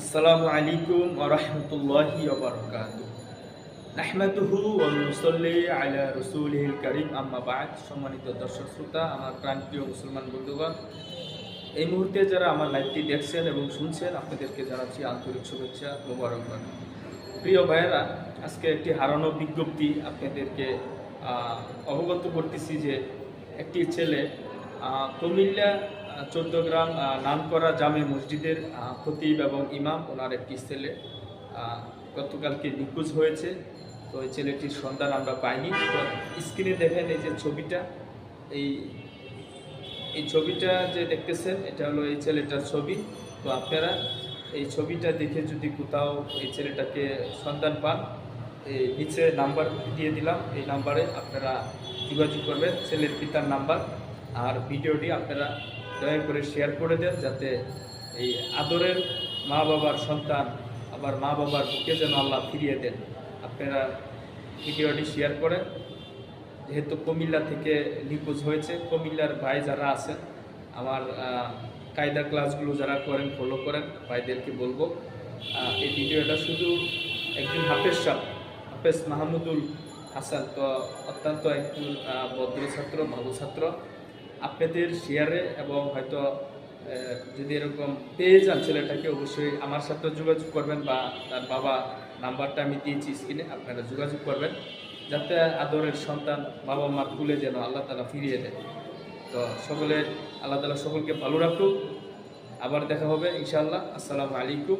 আসসালামু আলাইকুম রাহমাতুল্লাহি নাহমাদুহু ওয়া নুসাল্লি আলা রাসূলিহিল কারীম, আম্মা বা'দ। সম্মানিত দর্শক শ্রোতা, আমার প্রাণপ্রিয় মুসলমান বন্ধুগণ, এই মুহূর্তে যারা আমার লাইভটি দেখছেন এবং শুনছেন, আপনাদেরকে জানাচ্ছি আন্তরিক শুভেচ্ছা মোবারকবাদ। প্রিয় ভাইয়েরা, আজকে একটি হারানো বিজ্ঞপ্তি আপনাদেরকে অবগত করতেছি যে একটি ছেলে কুমিল্লা চোদ্দ গ্রাম নামকরা জামে মসজিদের খতিব এবং ইমাম, ওনার একটি ছেলে। গতকালকে নিখোঁজ হয়েছে, তো এই ছেলেটির সন্ধান আমরা পাইনি। তো স্ক্রিনে দেখেন এই যে ছবিটা। এই এই ছবিটা যে দেখতেছেন, এটা হলো এই ছেলেটার ছবি। তো আপনারা এই ছবিটা দেখে যদি কোথাও এই ছেলেটাকে সন্ধান পান, এই নিচে নাম্বার দিয়ে দিলাম। এই নাম্বারে আপনারা যোগাযোগ করবেন, ছেলের পিতার নাম্বার। আর ভিডিওটি আপনারা দয়া করে শেয়ার করে দেন যাতে এই আদরের মা বাবার সন্তান আবার মা বাবার বুকে যেন আল্লাহ ফিরিয়ে দেন। আপনারা ভিডিওটি শেয়ার করেন। যেহেতু কুমিল্লা থেকে নিখোঁজ হয়েছে, কুমিল্লার ভাই যারা আছেন, আমার কায়দা ক্লাসগুলো যারা করেন ফলো করেন, ভাইদেরকে বলব এই ভিডিওটা শুধু একজন হাফেজ সাহ, হাফেজ মাহমুদুল হাসান, তো অত্যন্ত একজন ভদ্র ছাত্র ভালো ছাত্র। আপনাদের শেয়ারে এবং হয়তো যদি এরকম পেয়ে যান ছেলেটাকে, অবশ্যই আমার সাথে যোগাযোগ করবেন বা তার বাবা নাম্বারটা আমি দিয়েছি স্ক্রিনে আপনারা যোগাযোগ করবেন যাতে আদরের সন্তান বাবা মার কুলে যেন আল্লাহ তালা ফিরিয়ে দেয়। তো সকলের আল্লাহ তালা সকলকে ভালো রাখুক। আবার দেখা হবে, ইনশাআল্লাহ। আসসালামু আলাইকুম